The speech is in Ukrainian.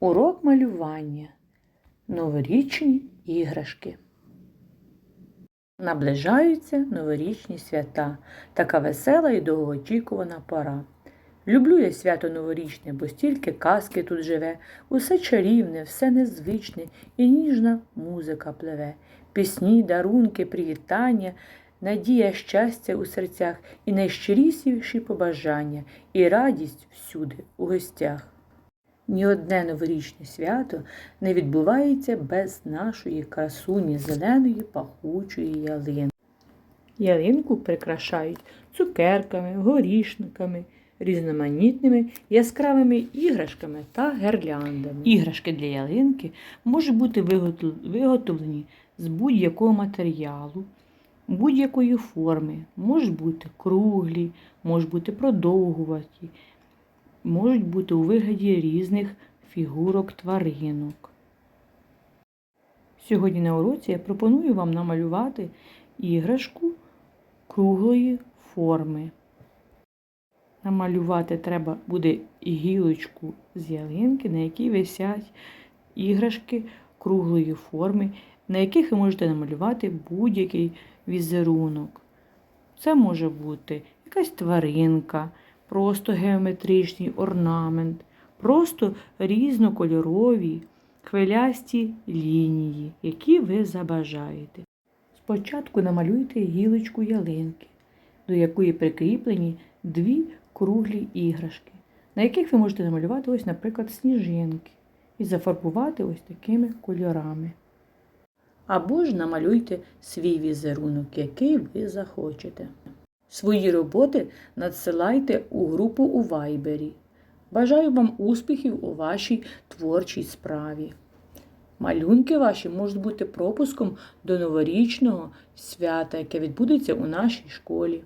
Урок малювання. Новорічні іграшки. Наближаються новорічні свята. Така весела і довгоочікувана пора. Люблю я свято новорічне, бо стільки казки тут живе, усе чарівне, все незвичне і ніжна музика пливе. Пісні, дарунки, привітання, надія, щастя у серцях і найщиріші побажання, і радість всюди у гостях. Ні одне новорічне свято не відбувається без нашої красуні зеленої пахучої ялини. Ялинку прикрашають цукерками, горішниками, різноманітними яскравими іграшками та гірляндами. Іграшки для ялинки можуть бути виготовлені з будь-якого матеріалу, будь-якої форми, можуть бути круглі, можуть бути продовгуваті, можуть бути у вигляді різних фігурок тваринок. Сьогодні на уроці я пропоную вам намалювати іграшку круглої форми. Намалювати треба буде гілочку з ялинки, на якій висять іграшки круглої форми, на яких ви можете намалювати будь-який візерунок. Це може бути якась тваринка, просто геометричний орнамент, просто різнокольорові хвилясті лінії, які ви забажаєте. Спочатку намалюйте гілочку ялинки, до якої прикріплені дві круглі іграшки, на яких ви можете намалювати ось, наприклад, сніжинки і зафарбувати ось такими кольорами. Або ж намалюйте свій візерунок, який ви захочете. Свої роботи надсилайте у групу у Вайбері. Бажаю вам успіхів у вашій творчій справі. Малюнки ваші можуть бути пропуском до новорічного свята, яке відбудеться у нашій школі.